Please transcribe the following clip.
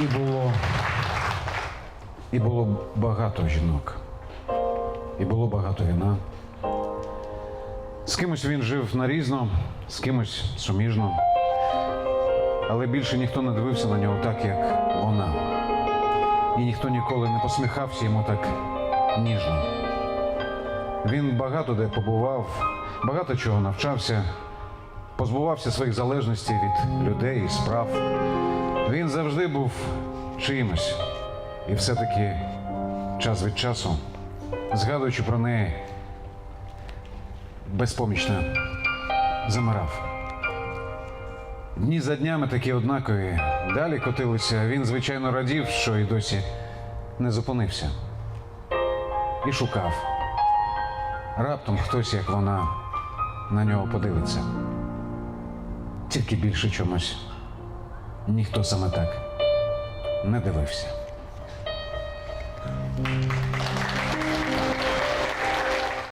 І було. І було багато жінок. І було багато вина. З кимось він жив нарізно, з кимось суміжно. Але більше ніхто не дивився на нього так, як вона. І ніхто ніколи не посміхався йому так ніжно. Він багато де побував, багато чого навчався, позбувався своїх залежностей від людей і справ. Він завжди був чимось. І все-таки час від часу, згадуючи про неї, безпомічно замирав. Дні за днями такі однакові. Далі котилися. Він, звичайно, радів, що і досі не зупинився. І шукав. Раптом хтось, як вона, на нього подивиться. Тільки більше чомусь ніхто саме так не дивився.